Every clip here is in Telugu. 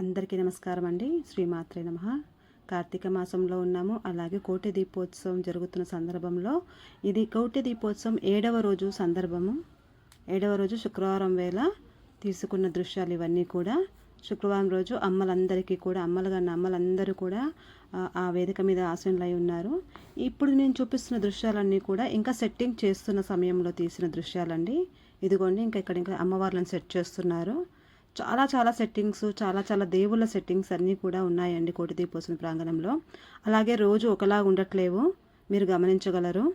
అందరికీ నమస్కారం అండి. శ్రీమాత్రే నమ. కార్తీక మాసంలో ఉన్నాము. అలాగే కోటి దీపోత్సవం జరుగుతున్న సందర్భంలో ఇది కోటి దీపోత్సవం ఏడవ రోజు సందర్భము. ఏడవ రోజు శుక్రవారం వేళ తీసుకున్న దృశ్యాలు ఇవన్నీ కూడా. శుక్రవారం రోజు అమ్మలందరికీ కూడా అమ్మలు కన్నా అమ్మలందరూ కూడా ఆ, వేదిక మీద ఆసనులై ఉన్నారు. ఇప్పుడు నేను చూపిస్తున్న దృశ్యాలన్నీ కూడా ఇంకా సెట్టింగ్ చేస్తున్న సమయంలో తీసిన దృశ్యాలండి. ఇదిగోండి ఇంకా ఇక్కడ ఇంకా అమ్మవార్లను సెట్ చేస్తున్నారు. చాలా చాలా సెట్టింగ్స్ చాలా చాలా దేవుళ్ళ సెట్టింగ్స్ అన్నీ కూడా ఉన్నాయండి కోటి దీపోత్సవం ప్రాంగణంలో. అలాగే రోజు ఒకలా ఉండట్లేవు మీరు గమనించగలరు.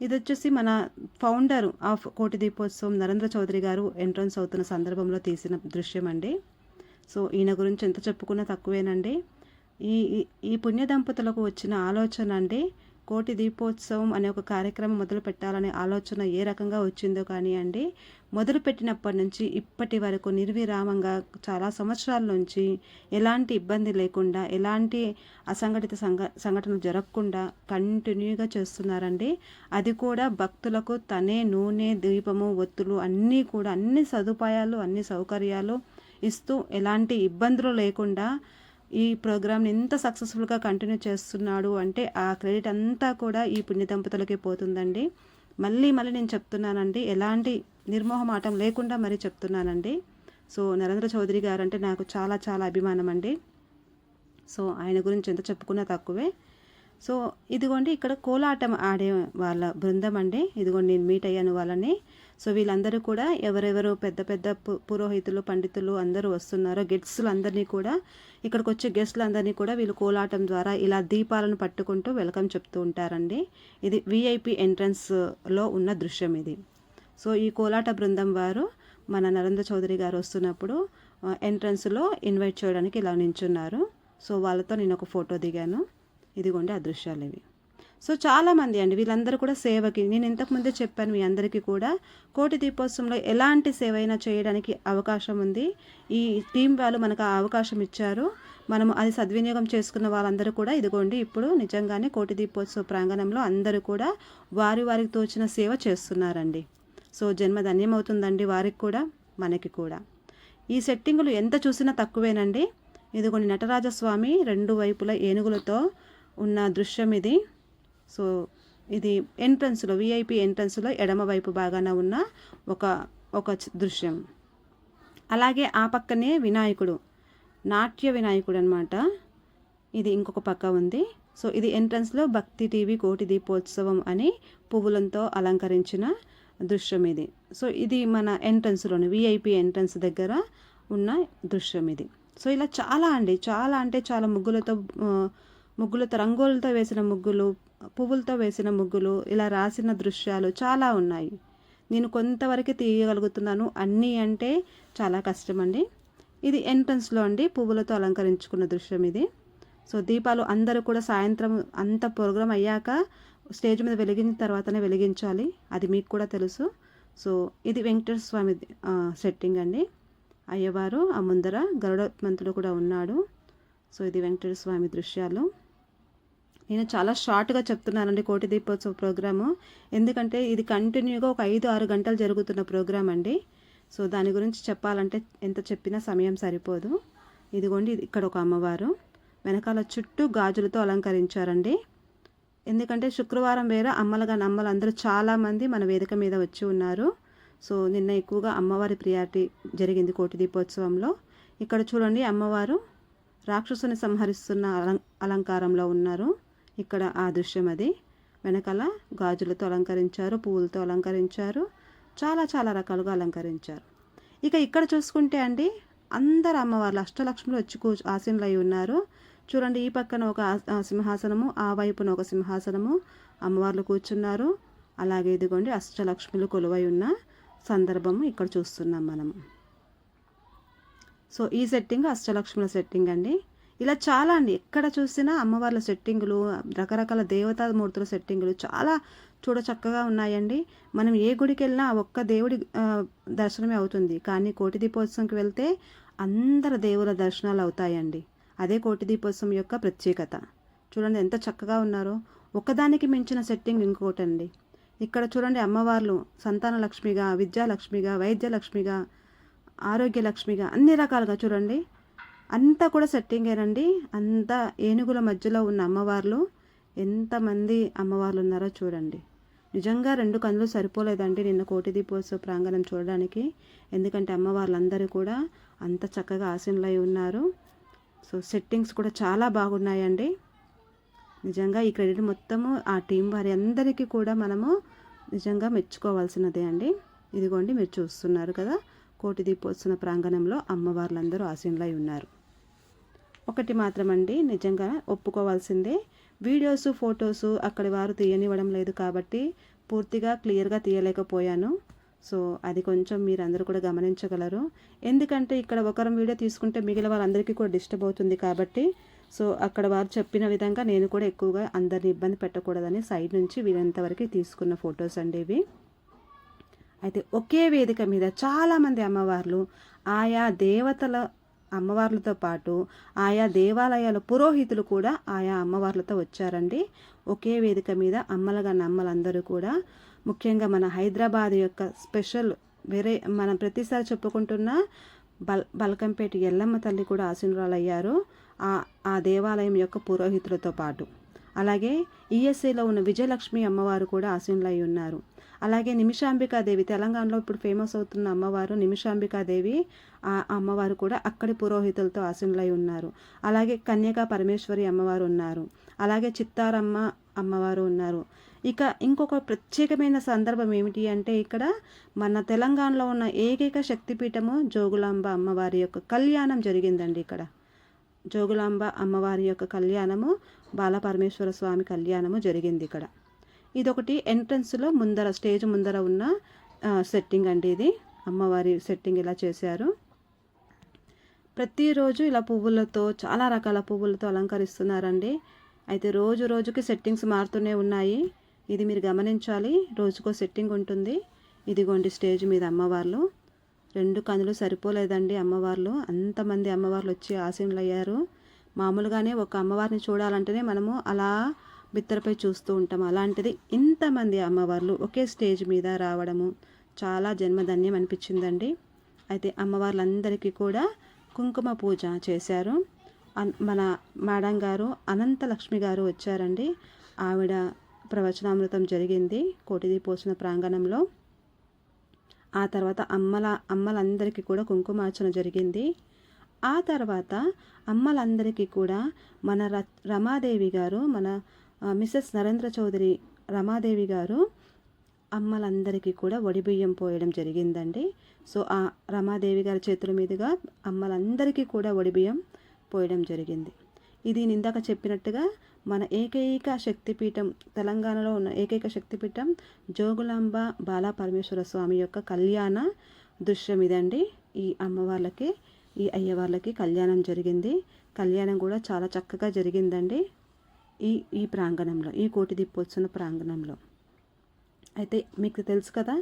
ఇది వచ్చేసి మన ఫౌండర్ ఆఫ్ కోటి దీపోత్సవం నరేంద్ర చౌదరి గారు ఎంట్రన్స్ అవుతున్న సందర్భంలో తీసిన దృశ్యం అండి సో ఈయన గురించి ఎంత చెప్పుకున్నా తక్కువేనండి. ఈ ఈ- ఈ పుణ్య దంపతులకు వచ్చిన ఆలోచన అండి కోటి దీపోత్సవం అనే ఒక కార్యక్రమం మొదలు పెట్టాలనే ఆలోచన ఏ రకంగా వచ్చిందో కానీ అండి మొదలు పెట్టినప్పటి నుంచి ఇప్పటి వరకు నిర్విరామంగా చాలా సంవత్సరాల నుంచి ఎలాంటి ఇబ్బంది లేకుండా ఎలాంటి అసంఘటిత సంఘ సంఘటనలు జరగకుండా కంటిన్యూగా చేస్తున్నారండి. అది కూడా భక్తులకు తనే నూనె దీపము ఒత్తులు అన్నీ కూడా అన్ని సదుపాయాలు అన్ని సౌకర్యాలు ఇస్తూ ఎలాంటి ఇబ్బందులు లేకుండా ఈ ప్రోగ్రామ్ని ఎంత సక్సెస్ఫుల్గా కంటిన్యూ చేస్తున్నాడు అంటే ఆ క్రెడిట్ అంతా కూడా ఈ పుణ్య దంపతులకి పోతుందండి. మళ్ళీ మళ్ళీ నేను చెప్తున్నానండి ఎలాంటి నిర్మోహమాటం లేకుండా మరీ చెప్తున్నానండి. సో నరేంద్ర చౌదరి గారు అంటే నాకు చాలా చాలా అభిమానం అండి సో ఆయన గురించి ఎంత చెప్పుకున్నా తక్కువే. సో ఇదిగోండి ఇక్కడ కోలాటం ఆడే వాళ్ళ బృందం అండి. ఇదిగోండి నేను మీట్ అయ్యాను వాళ్ళని. సో వీళ్ళందరూ కూడా ఎవరెవరు పెద్ద పెద్ద పు- పురోహితులు పండితులు అందరూ వస్తున్నారో. గెస్టులు అందరినీ కూడా ఇక్కడికి వచ్చే గెస్టులు అందరినీ కూడా వీళ్ళు కోలాటం ద్వారా ఇలా దీపాలను పట్టుకుంటూ వెల్కమ్ చెప్తూ ఉంటారండి. ఇది విఐపి ఎంట్రన్స్లో ఉన్న దృశ్యం ఇది. సో ఈ కోలాట బృందం వారు మన నరేంద్ర చౌదరి గారు వస్తున్నప్పుడు ఎంట్రన్స్లో ఇన్వైట్ చేయడానికి ఇలా నించున్నారు. సో వాళ్ళతో నేను ఒక ఫోటో దిగాను. ఇదిగోండి అదృశ్యాలు ఇవి సో చాలామంది అండి వీళ్ళందరూ కూడా సేవకి నేను ఇంతకుముందే చెప్పాను మీ అందరికీ కూడా కోటి దీపోత్సవంలో ఎలాంటి సేవ అయినా చేయడానికి అవకాశం ఉంది. ఈ టీం వాళ్ళు మనకు ఆ అవకాశం ఇచ్చారు. మనం అది సద్వినియోగం చేసుకున్న వాళ్ళందరూ కూడా ఇదిగోండి ఇప్పుడు నిజంగానే కోటి దీపోత్సవ ప్రాంగణంలో అందరూ కూడా వారి వారికి తోచిన సేవ చేస్తున్నారండి. సో జన్మ ధన్యమవుతుందండి వారికి కూడా మనకి కూడా. ఈ సెట్టింగులు ఎంత చూసినా తక్కువేనండి. ఇదిగోండి నటరాజస్వామి రెండు వైపుల ఏనుగులతో ఉన్న దృశ్యం ఇది. సో ఇది ఎంట్రన్స్లో విఐపి ఎంట్రన్స్లో ఎడమవైపు భాగాన ఉన్న ఒక ఒక దృశ్యం. అలాగే ఆ పక్కనే వినాయకుడు నాట్య వినాయకుడు అనమాట ఇది ఇంకొక పక్క ఉంది. సో ఇది ఎంట్రన్స్లో భక్తి టీవీ కోటి దీపోత్సవం అని పువ్వులతో అలంకరించిన దృశ్యం ఇది. సో ఇది మన ఎంట్రన్స్లోని విఐపి ఎంట్రన్స్ దగ్గర ఉన్న దృశ్యం ఇది. సో ఇలా చాలా అండి. చాలా అంటే చాలా ముగ్గులతో ముగ్గులతో రంగులతో వేసిన ముగ్గులు పువ్వులతో వేసిన ముగ్గులు ఇలా రాసిన దృశ్యాలు చాలా ఉన్నాయి. నేను కొంతవరకు తీయగలుగుతున్నాను. అన్నీ అంటే చాలా కష్టం అండి ఇది ఎంట్రన్స్లో అండి పువ్వులతో అలంకరించుకున్న దృశ్యం ఇది. సో దీపాలు అందరూ కూడా సాయంత్రం అంత ప్రోగ్రాం అయ్యాక స్టేజ్ మీద వెలిగించిన తర్వాతనే వెలిగించాలి. అది మీకు కూడా తెలుసు. సో ఇది వెంకటేశ్వర స్వామి సెట్టింగ్ అండి. అయ్యవారు ఆ ముందర గరుడమంతుడు కూడా ఉన్నాడు. సో ఇది వెంకటేశ్వర స్వామి దృశ్యాలు. నేను చాలా షార్ట్గా చెప్తున్నానండి కోటి దీపోత్సవ ప్రోగ్రాము. ఎందుకంటే ఇది కంటిన్యూగా ఒక ఐదు ఆరు గంటలు జరుగుతున్న ప్రోగ్రాం అండి. సో దాని గురించి చెప్పాలంటే ఎంత చెప్పినా సమయం సరిపోదు. ఇదిగోండి ఇది ఇక్కడ ఒక అమ్మవారు. వెనకాల చుట్టూ గాజులతో అలంకరించారండి. ఎందుకంటే శుక్రవారం వేరే అమ్మలుగా నమ్మలు అందరూ చాలామంది మన వేదిక మీద వచ్చి ఉన్నారు. సో నిన్న ఎక్కువగా అమ్మవారి ప్రియారిటీ జరిగింది కోటి దీపోత్సవంలో. ఇక్కడ చూడండి అమ్మవారు రాక్షసుని సంహరిస్తున్న అలం అలంకారంలో ఉన్నారు. ఇక్కడ ఆ దృశ్యం అది. వెనకాల గాజులతో అలంకరించారు పువ్వులతో అలంకరించారు చాలా చాలా రకాలుగా అలంకరించారు. ఇక ఇక్కడ చూసుకుంటే అండి అందరు అమ్మవార్లు అష్టలక్ష్ములు వచ్చి కూ ఆసీనులై ఉన్నారు. చూడండి ఈ పక్కన ఒక సింహాసనము ఆ వైపున ఒక సింహాసనము అమ్మవార్లు కూర్చున్నారు. అలాగే ఇదిగోండి అష్టలక్ష్ములు కొలువై ఉన్న సందర్భము ఇక్కడ చూస్తున్నాం మనం సో ఈ సెట్టింగ్ అష్టలక్ష్ముల సెట్టింగ్ అండి. ఇలా చాలా అండి. ఎక్కడ చూసినా అమ్మవార్ల సెట్టింగులు రకరకాల దేవతా మూర్తుల సెట్టింగులు చాలా చూడ చక్కగా ఉన్నాయండి. మనం ఏ గుడికి వెళ్ళినా ఒక్క దేవుడి దర్శనమే అవుతుంది. కానీ కోటి దీపోత్సవంకి వెళ్తే అందరు దేవుల దర్శనాలు అవుతాయండి. అదే కోటి దీపోత్సవం యొక్క ప్రత్యేకత. చూడండి ఎంత చక్కగా ఉన్నారో. ఒకదానికి మించిన సెట్టింగ్ ఇంకోటండి. ఇక్కడ చూడండి అమ్మవార్లు సంతాన లక్ష్మిగా విద్యాలక్ష్మిగా వైద్యలక్ష్మిగా ఆరోగ్య లక్ష్మిగా అన్ని రకాలుగా చూడండి. అంతా కూడా సెట్టింగేనండి అంతా ఏనుగుల మధ్యలో ఉన్న అమ్మవార్లు ఎంతమంది అమ్మవార్లు ఉన్నారో చూడండి. నిజంగా రెండు కన్నులు సరిపోలేదండి నిన్న కోటి దీపోత్సవ ప్రాంగణం చూడడానికి. ఎందుకంటే అమ్మవార్లందరూ కూడా అంత చక్కగా ఆసీనులై ఉన్నారు. సో సెట్టింగ్స్ కూడా చాలా బాగున్నాయండి. నిజంగా ఈ క్రెడిట్ మొత్తము ఆ టీం వారి అందరికీ కూడా మనము నిజంగా మెచ్చుకోవాల్సినదే అండి. ఇదిగోండి మీరు చూస్తున్నారు కదా కోటి దీపోత్సవ ప్రాంగణంలో అమ్మవార్లందరూ ఆసీనులై ఉన్నారు. ఒకటి మాత్రమండి నిజంగా ఒప్పుకోవాల్సిందే. వీడియోస్ ఫొటోస్ అక్కడి వారు తీయనివ్వడం లేదు కాబట్టి పూర్తిగా క్లియర్గా తీయలేకపోయాను. సో అది కొంచెం మీరు అందరూ కూడా గమనించగలరు. ఎందుకంటే ఇక్కడ ఒకరం వీడియో తీసుకుంటే మిగిలిన వాళ్ళందరికీ కూడా డిస్టర్బ్ అవుతుంది కాబట్టి సో అక్కడ వారు చెప్పిన విధంగా నేను కూడా ఎక్కువగా అందరిని ఇబ్బంది పెట్టకూడదని సైడ్ నుంచి వీరంతవరకు తీసుకున్న ఫొటోస్ అండి ఇవి. అయితే ఒకే వేదిక మీద చాలామంది అమ్మవార్లు ఆయా దేవతల అమ్మవార్లతో పాటు ఆయా దేవాలయాల పురోహితులు కూడా ఆయా అమ్మవార్లతో వచ్చారండి. ఒకే వేదిక మీద అమ్మలుగా నమ్మలందరూ కూడా. ముఖ్యంగా మన హైదరాబాద్ యొక్క స్పెషల్ వేరే మనం ప్రతిసారి చెప్పుకుంటున్న బల్ బల్కంపేట ఎల్లమ్మ తల్లి కూడా ఆశీనురాలయ్యారు. ఆ ఆ దేవాలయం యొక్క పురోహితులతో పాటు. అలాగే ఈఎస్ఐలో ఉన్న విజయలక్ష్మి అమ్మవారు కూడా ఆశీనులై ఉన్నారు. అలాగే నిమిషాంబికాదేవి తెలంగాణలో ఇప్పుడు ఫేమస్ అవుతున్న అమ్మవారు నిమిషాంబికాదేవి. ఆ అమ్మవారు కూడా అక్కడి పురోహితులతో ఆశీనులై ఉన్నారు. అలాగే కన్యకా పరమేశ్వరి అమ్మవారు ఉన్నారు. అలాగే చిత్తారమ్మ అమ్మవారు ఉన్నారు. ఇక ఇంకొక ప్రత్యేకమైన సందర్భం ఏమిటి అంటే ఇక్కడ మన తెలంగాణలో ఉన్న ఏకైక శక్తిపీఠము జోగులాంబ అమ్మవారి యొక్క కళ్యాణం జరిగిందండి ఇక్కడ. జోగులాంబ అమ్మవారి యొక్క కళ్యాణము బాలపరమేశ్వర స్వామి కళ్యాణము జరిగింది ఇక్కడ. ఇదొకటి ఎంట్రన్స్లో ముందర స్టేజ్ ముందర ఉన్న సెట్టింగ్ అండి ఇది. అమ్మవారి సెట్టింగ్ ఇలా చేశారు. ప్రతిరోజు ఇలా పువ్వులతో చాలా రకాల పువ్వులతో అలంకరిస్తున్నారండి. అయితే రోజు రోజుకి సెట్టింగ్స్ మారుతూనే ఉన్నాయి. ఇది మీరు గమనించాలి రోజుకో సెట్టింగ్ ఉంటుంది. ఇదిగోండి స్టేజ్ మీద అమ్మవార్లు. రెండు కనులు సరిపోలేదండి అమ్మవార్లు. అంతమంది అమ్మవార్లు వచ్చి ఆశీనులు అయ్యారు మామూలుగానే ఒక అమ్మవారిని చూడాలంటేనే మనము అలా బిత్తరపై చూస్తూ ఉంటాం. అలాంటిది ఇంతమంది అమ్మవార్లు ఒకే స్టేజ్ మీద రావడము చాలా జన్మధన్యం అనిపించిందండి. అయితే అమ్మవార్లందరికీ కూడా కుంకుమ పూజ చేశారు. మన మేడం గారు అనంత లక్ష్మి గారు వచ్చారండి. ఆవిడ ప్రవచనామృతం జరిగింది కోటిదీపోసిన ప్రాంగణంలో. ఆ తర్వాత అమ్మల అమ్మలందరికీ కూడా కుంకుమార్చన జరిగింది. ఆ తర్వాత అమ్మలందరికీ కూడా మన ర రమాదేవి గారు మన మిస్సెస్ నరేంద్ర చౌదరి రమాదేవి గారు అమ్మలందరికీ కూడా వడిబియ్యం పోయడం జరిగిందండి. సో ఆ రమాదేవి గారి చేతుల మీదుగా అమ్మలందరికీ కూడా వడిబియ్యం పోయడం జరిగింది. ఇది ఇందాక చెప్పినట్టుగా మన ఏకైక శక్తిపీఠం తెలంగాణలో ఉన్న ఏకైక శక్తిపీఠం జోగులాంబ బాలా పరమేశ్వర స్వామి యొక్క కళ్యాణ దృశ్యం ఇదండి. ఈ అమ్మవార్లకి ఈ అయ్యవార్లకి కళ్యాణం జరిగింది. కళ్యాణం కూడా చాలా చక్కగా జరిగిందండి. ఈ ఈ ప్రాంగణంలో ఈ కోటి దీపోత్సవ ప్రాంగణంలో. అయితే మీకు తెలుసు కదా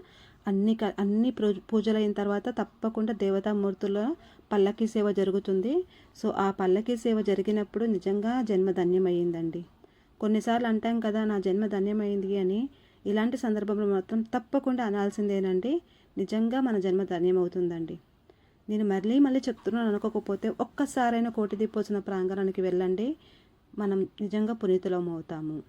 అన్ని అన్ని పూజలు అయిన తర్వాత తప్పకుండా దేవతామూర్తుల పల్లకి సేవ జరుగుతుంది. సో ఆ పల్లకి సేవ జరిగినప్పుడు నిజంగా జన్మ ధన్యమైందండి కొన్నిసార్లు అంటాం కదా నా జన్మ ధన్యమైంది అని. ఇలాంటి సందర్భంలో మాత్రం తప్పకుండా అనాల్సిందేనండి. నిజంగా మన జన్మ ధన్యమవుతుందండి నేను మళ్ళీ మళ్ళీ చెప్తున్నాను అనుకోకపోతే ఒక్కసారైనా కోటి దీపోచన ప్రాంగణానికి వెళ్ళండి. మనం నిజంగా పునీతులం అవుతాము.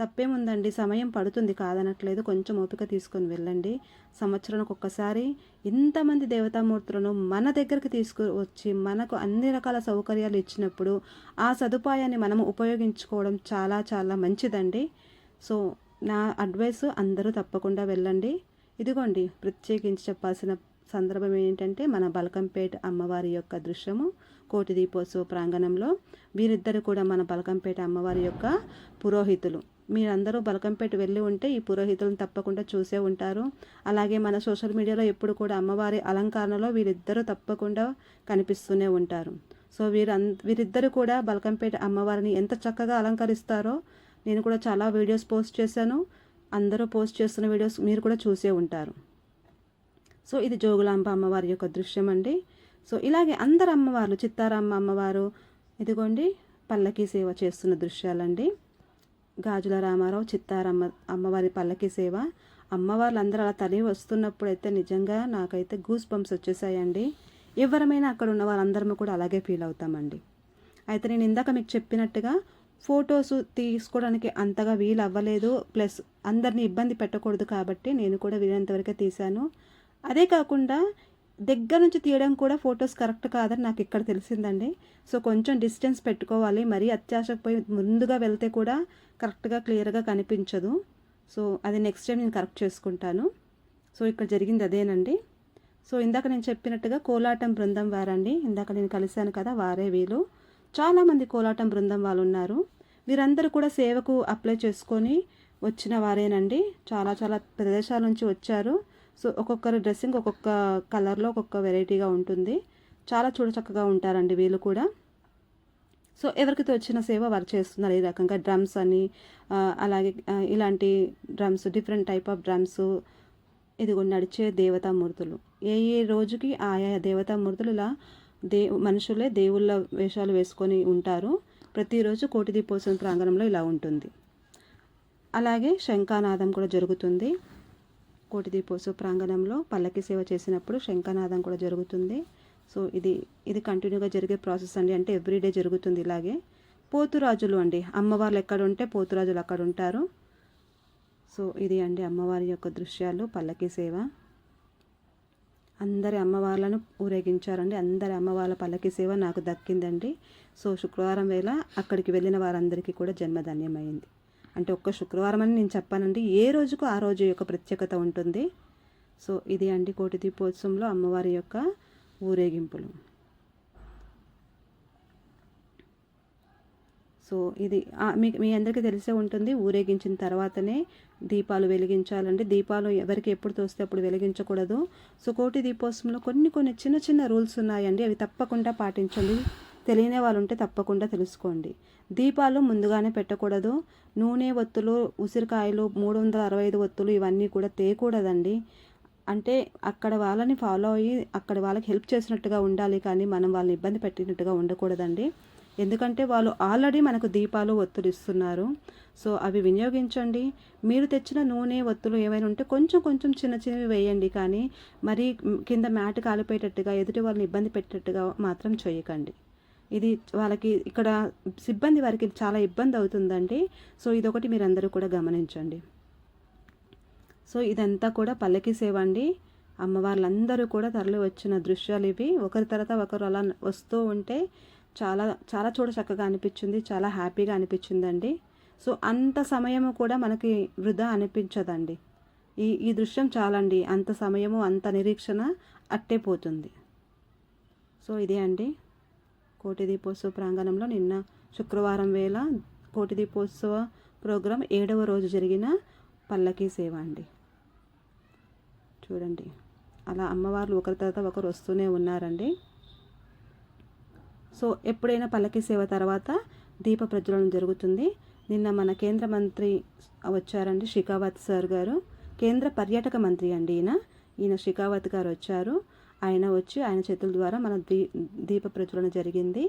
తప్పేముందండి? సమయం పడుతుంది కాదనట్లేదు. కొంచెం ఓపిక తీసుకొని వెళ్ళండి. సంవత్సరానికి ఒక్కసారి ఇంతమంది దేవతామూర్తులను మన దగ్గరికి తీసుకువచ్చి మనకు అన్ని రకాల సౌకర్యాలు ఇచ్చినప్పుడు ఆ సదుపాయాన్ని మనం ఉపయోగించుకోవడం చాలా చాలా మంచిదండి. సో నా అడ్వైస్ అందరూ తప్పకుండా వెళ్ళండి. ఇదిగోండి ప్రత్యేకించి చెప్పాల్సిన సందర్భం ఏంటంటే మన బలకంపేట అమ్మవారి యొక్క దృశ్యము కోటి దీపోత్సవ ప్రాంగణంలో వీరిద్దరు కూడా మన బలకంపేట అమ్మవారి యొక్క పురోహితులు. మీరందరూ బలకంపేట వెళ్ళి ఉంటే ఈ పురోహితులను తప్పకుండా చూసే ఉంటారు. అలాగే మన సోషల్ మీడియాలో ఎప్పుడు కూడా అమ్మవారి అలంకరణలో వీరిద్దరూ తప్పకుండా కనిపిస్తూనే ఉంటారు. సో వీరంద వీరిద్దరు కూడా బలకంపేట అమ్మవారిని ఎంత చక్కగా అలంకరిస్తారో నేను కూడా చాలా వీడియోస్ పోస్ట్ చేశాను. అందరూ పోస్ట్ చేస్తున్న వీడియోస్ మీరు కూడా చూసే ఉంటారు. సో ఇది జోగులాంబ అమ్మవారి యొక్క దృశ్యం అండి సో ఇలాగే అందరు అమ్మవార్లు చిత్తారమ్మ అమ్మవారు ఇదిగోండి పల్లకీ సేవ చేస్తున్న దృశ్యాలండి. గాజుల రామారావు చిత్తారమ్మ అమ్మవారి పల్లకి సేవ. అమ్మవార్లు అందరూ అలా తలి వస్తున్నప్పుడు అయితే నిజంగా నాకైతే గూస్ బంప్స్ వచ్చేసాయండి. ఎవరమైనా అక్కడ ఉన్న వాళ్ళందరము కూడా అలాగే ఫీల్ అవుతామండి. అయితే నేను ఇందాక మీకు చెప్పినట్టుగా ఫొటోస్ తీసుకోవడానికి అంతగా వీలు అవ్వలేదు ప్లస్ అందరినీ ఇబ్బంది పెట్టకూడదు కాబట్టి నేను కూడా వీలైనంతవరకే తీశాను. అదే కాకుండా దగ్గర నుంచి తీయడం కూడా ఫొటోస్ కరెక్ట్ కాదని నాకు ఇక్కడ తెలిసిందండి. సో కొంచెం డిస్టెన్స్ పెట్టుకోవాలి. మరీ అత్యాశకు పోయి ముందుగా వెళ్తే కూడా కరెక్ట్గా క్లియర్గా కనిపించదు. సో అది నెక్స్ట్ టైం నేను కరెక్ట్ చేసుకుంటాను. సో ఇక్కడ జరిగింది అదేనండి. సో ఇందాక నేను చెప్పినట్టుగా కోలాటం బృందం వారండి. ఇందాక నేను కలిశాను కదా వారే వీళ్ళు. చాలామంది కోలాటం బృందం వాళ్ళు ఉన్నారు వీరందరూ కూడా సేవకు అప్లై చేసుకొని వచ్చిన వారేనండి. చాలా చాలా ప్రదేశాల నుంచి వచ్చారు. సో ఒక్కొక్కరు డ్రెస్సింగ్ ఒక్కొక్క కలర్లో ఒక్కొక్క వెరైటీగా ఉంటుంది. చాలా చూడచక్కగా ఉంటారండి వీళ్ళు కూడా. సో ఎవరికి వచ్చిన సేవ వారు చేస్తున్నారు ఈ రకంగా డ్రమ్స్ అని అలాగే ఇలాంటి drums different type of drums ఇదిగో నడిచే దేవతామూర్తులు. ఏ ఏ రోజుకి ఆయా దేవతామూర్తులు ఇలా దే మనుషులే దేవుళ్ళ వేషాలు వేసుకొని ఉంటారు. ప్రతిరోజు కోటి దీపోత్సవం ప్రాంగణంలో ఇలా ఉంటుంది. అలాగే శంఖానాదం కూడా జరుగుతుంది. కోటి దీపోత్సవ ప్రాంగణంలో పల్లకి సేవ చేసినప్పుడు శంఖనాదం కూడా జరుగుతుంది. సో ఇది ఇది కంటిన్యూగా జరిగే ప్రాసెస్ అండి. అంటే ఎవ్రీడే జరుగుతుంది ఇలాగే. పోతురాజులు అండి. అమ్మవార్లు ఎక్కడ ఉంటే పోతురాజులు అక్కడ ఉంటారు సో ఇది అండి అమ్మవారి యొక్క దృశ్యాలు పల్లకి సేవ. అందరి అమ్మవార్లను ఊరేగించారండి. అందరి అమ్మవార్ల పల్లకి సేవ నాకు దక్కిందండి. సో శుక్రవారం వేళ అక్కడికి వెళ్ళిన వారందరికీ కూడా జన్మధన్యమైంది. అంటే ఒక్క శుక్రవారం అని నేను చెప్పానండి. ఏ రోజుకు ఆ రోజు యొక్క ప్రత్యేకత ఉంటుంది? సో ఇది అండి కోటి దీపోత్సవంలో అమ్మవారి యొక్క ఊరేగింపులు. సో ఇది మీకు మీ అందరికీ తెలిసే ఉంటుంది ఊరేగించిన తర్వాతనే దీపాలు వెలిగించాలండి. దీపాలు ఎవరికి ఎప్పుడు తోస్తే అప్పుడు వెలిగించకూడదు. సో కోటి దీపోత్సవంలో కొన్ని కొన్ని చిన్న చిన్న రూల్స్ ఉన్నాయండి. అవి తప్పకుండా పాటించండి. తెలియని వాళ్ళు ఉంటే తప్పకుండా తెలుసుకోండి. దీపాలు ముందుగానే పెట్టకూడదు. నూనె ఒత్తులు ఉసిరికాయలు మూడు వందల అరవై ఐదు ఒత్తులు ఇవన్నీ కూడా తేయకూడదండి అంటే అక్కడ వాళ్ళని ఫాలో అయ్యి అక్కడ వాళ్ళకి హెల్ప్ చేసినట్టుగా ఉండాలి కానీ మనం వాళ్ళని ఇబ్బంది పెట్టినట్టుగా ఉండకూడదండి. ఎందుకంటే వాళ్ళు ఆల్రెడీ మనకు దీపాలు ఒత్తులు ఇస్తున్నారు. సో అవి వినియోగించండి. మీరు తెచ్చిన నూనె ఒత్తులు ఏమైనా ఉంటే కొంచెం కొంచెం చిన్న చిన్నవి వేయండి కానీ మరి కింద మ్యాట్ కాలిపోయేటట్టుగా ఎదుటి వాళ్ళని ఇబ్బంది పెట్టేటట్టుగా మాత్రం చేయకండి. ఇది వాళ్ళకి ఇక్కడ సిబ్బంది వారికి చాలా ఇబ్బంది అవుతుందండి. సో ఇదొకటి మీరందరూ కూడా గమనించండి. సో ఇదంతా కూడా పల్లకి సేవ అండి. అమ్మవార్లందరూ కూడా తరలి వచ్చిన దృశ్యాలు ఇవి. ఒకరి తర్వాత ఒకరు అలా వస్తూ ఉంటే చాలా చాలా చూడ చక్కగా అనిపించింది చాలా హ్యాపీగా అనిపించిందండి. సో అంత సమయము కూడా మనకి వృధా అనిపించదండి. ఈ ఈ దృశ్యం చాలండి. అంత సమయము అంత నిరీక్షణ అట్టే పోతుంది. సో ఇదే అండి. కోటి దీపోత్సవ ప్రాంగణంలో నిన్న శుక్రవారం వేళ కోటి దీపోత్సవ ప్రోగ్రాం ఏడవ రోజు జరిగిన పల్లకీ సేవ అండి. చూడండి. అలా అమ్మవార్లు ఒకరి తర్వాత ఒకరు వస్తూనే ఉన్నారండి. సో ఎప్పుడైనా పల్లకీ సేవ తర్వాత దీప ప్రజ్వలనం జరుగుతుంది. నిన్న మన కేంద్ర మంత్రి వచ్చారండి షికావత్ సార్ గారు. కేంద్ర పర్యాటక మంత్రి అండి ఈయన. ఈయన షికావత్ గారు వచ్చారు. ఆయన వచ్చి ఆయన చేతుల ద్వారా మన దీ దీప ప్రజ్వలన జరిగింది.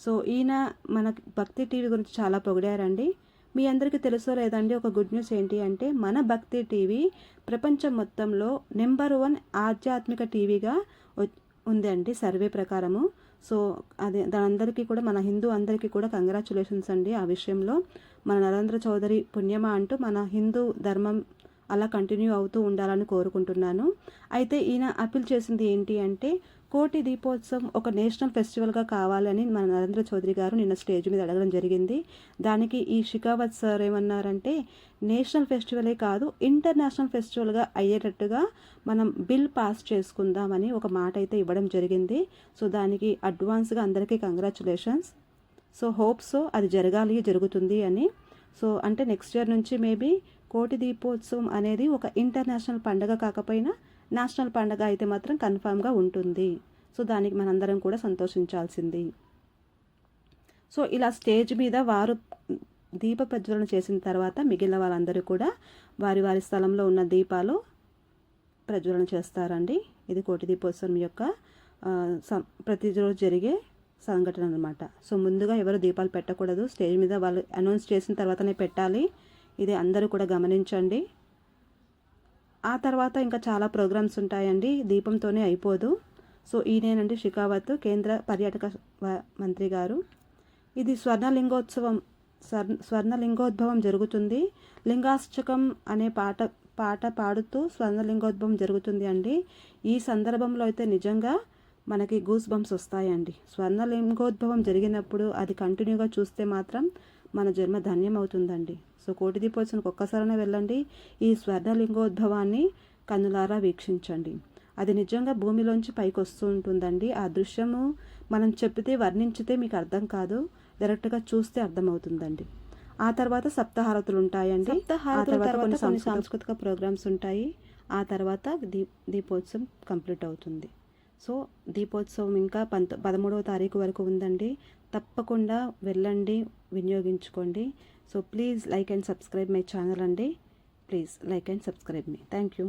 సో ఈయన మన భక్తి టీవీ గురించి చాలా పొగిడారండి. మీ అందరికీ తెలుసో లేదండి ఒక గుడ్ న్యూస్ ఏంటి అంటే మన భక్తి టీవీ ప్రపంచం మొత్తంలో నెంబర్ వన్ ఆధ్యాత్మిక టీవీగా ఉంది ఉందండి సర్వే ప్రకారము. సో అదే దానందరికీ కూడా మన హిందూ అందరికీ కూడా కంగ్రాచులేషన్స్ అండి ఆ విషయంలో. మన నరేంద్ర చౌదరి పుణ్యమా అంటూ మన హిందూ ధర్మం అలా కంటిన్యూ అవుతూ ఉండాలని కోరుకుంటున్నాను. అయితే ఈయన అప్పీల్ చేసింది ఏంటి అంటే కోటి దీపోత్సవం ఒక నేషనల్ ఫెస్టివల్గా కావాలని మన నరేంద్ర చౌదరి గారు నిన్న స్టేజ్ మీద అడగడం జరిగింది. దానికి ఈ షికావత్ సార్ ఏమన్నారంటే నేషనల్ ఫెస్టివలే కాదు ఇంటర్నేషనల్ ఫెస్టివల్గా అయ్యేటట్టుగా మనం బిల్ పాస్ చేసుకుందామని ఒక మాట అయితే ఇవ్వడం జరిగింది. సో దానికి అడ్వాన్స్గా అందరికీ కంగ్రాచులేషన్స్ సో హోప్ సో అది జరగాలి జరుగుతుంది అని. సో అంటే నెక్స్ట్ ఇయర్ నుంచి మేబీ కోటి దీపోత్సవం అనేది ఒక ఇంటర్నేషనల్ పండగ కాకపోయినా నేషనల్ పండగ అయితే మాత్రం కన్ఫామ్గా ఉంటుంది. సో దానికి మనందరం కూడా సంతోషించాల్సింది. సో ఇలా స్టేజ్ మీద వారు దీప ప్రజ్వలన చేసిన తర్వాత మిగిలిన వాళ్ళందరూ కూడా వారి వారి స్థలంలో ఉన్న దీపాలు ప్రజ్వలన చేస్తారండి. ఇది కోటి దీపోత్సవం యొక్క ప్రతిరోజు జరిగే సంఘటన అనమాట సో ముందుగా ఎవరు దీపాలు పెట్టకూడదు. స్టేజ్ మీద వాళ్ళు అనౌన్స్ చేసిన తర్వాతనే పెట్టాలి. ఇది అందరూ కూడా గమనించండి. ఆ తర్వాత ఇంకా చాలా ప్రోగ్రామ్స్ ఉంటాయండి. దీపంతోనే అయిపోదు. సో ఈయనేనండి షికావత్ కేంద్ర పర్యాటక మంత్రి గారు. ఇది స్వర్ణలింగోత్సవం స్వర్ స్వర్ణలింగోద్భవం జరుగుతుంది. లింగాష్టకం అనే పాట పాట పాడుతూ స్వర్ణలింగోద్భవం జరుగుతుంది అండి. ఈ సందర్భంలో అయితే నిజంగా మనకి గూస్ బంప్స్ వస్తాయండి. స్వర్ణలింగోద్భవం జరిగినప్పుడు అది కంటిన్యూగా చూస్తే మాత్రం మన జన్మ ధన్యం అవుతుందండి సో కోటి దీపోత్సవానికి ఒక్కసారైనా వెళ్ళండి. ఈ స్వర్ణలింగోద్భవాన్ని కన్నులారా వీక్షించండి. అది నిజంగా భూమిలోంచి పైకి వస్తూ ఉంటుందండి. ఆ దృశ్యము మనం చెప్పితే వర్ణించితే మీకు అర్థం కాదు. డైరెక్ట్గా చూస్తే అర్థమవుతుందండి. ఆ తర్వాత సప్తహారతులు ఉంటాయండి. తర్వాత కొన్ని సాంస్కృతిక ప్రోగ్రామ్స్ ఉంటాయి. ఆ తర్వాత దీప్ దీపోత్సవం కంప్లీట్ అవుతుంది. సో దీపోత్సవం ఇంకా పంత పదమూడవ తారీఖు వరకు ఉందండి. తప్పకుండా వెళ్ళండి వినియోగించుకోండి. So please like and subscribe my channel అండి ప్లీజ్ లైక్ అండ్ సబ్స్క్రైబ్ మీ థ్యాంక్ యూ